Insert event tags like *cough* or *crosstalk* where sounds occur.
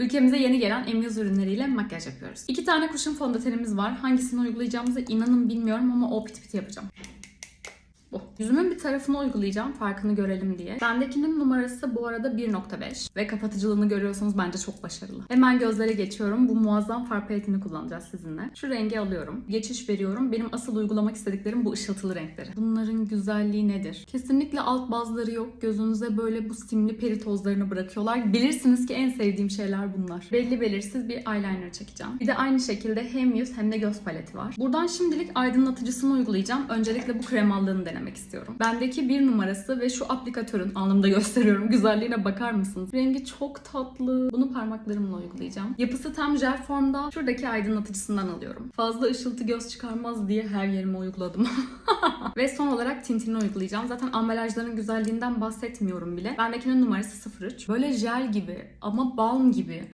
Ülkemize yeni gelen Emyüz ürünleriyle makyaj yapıyoruz. İki tane kuşun fondötenimiz var. Hangisini uygulayacağımızı inanın bilmiyorum ama o piti piti yapacağım. Yüzümün bir tarafını uygulayacağım farkını görelim diye. Bendekinin numarası bu arada 1.5 ve kapatıcılığını görüyorsanız bence çok başarılı. Hemen gözlere geçiyorum. Bu muazzam far paletini kullanacağız sizinle. Şu rengi alıyorum. Geçiş veriyorum. Benim asıl uygulamak istediklerim bu ışıltılı renkleri. Bunların güzelliği nedir? Kesinlikle alt bazları yok. Gözünüze böyle bu simli peri tozlarını bırakıyorlar. Bilirsiniz ki en sevdiğim şeyler bunlar. Belli belirsiz bir eyeliner çekeceğim. Bir de aynı şekilde hem yüz hem de göz paleti var. Buradan şimdilik aydınlatıcısını uygulayacağım. Öncelikle bu kremallığını denemek istiyorum. Bendeki bir numarası ve şu aplikatörün alnımda *laughs* gösteriyorum. Güzelliğine bakar mısınız? Rengi çok tatlı. Bunu parmaklarımla uygulayacağım. Yapısı tam jel formda. Şuradaki aydınlatıcısından alıyorum. Fazla ışıltı göz çıkarmaz diye her yerime uyguladım. *laughs* ve son olarak tintini uygulayacağım. Zaten ambalajların güzelliğinden bahsetmiyorum bile. Bendekinin numarası 03. Böyle jel gibi ama balm gibi.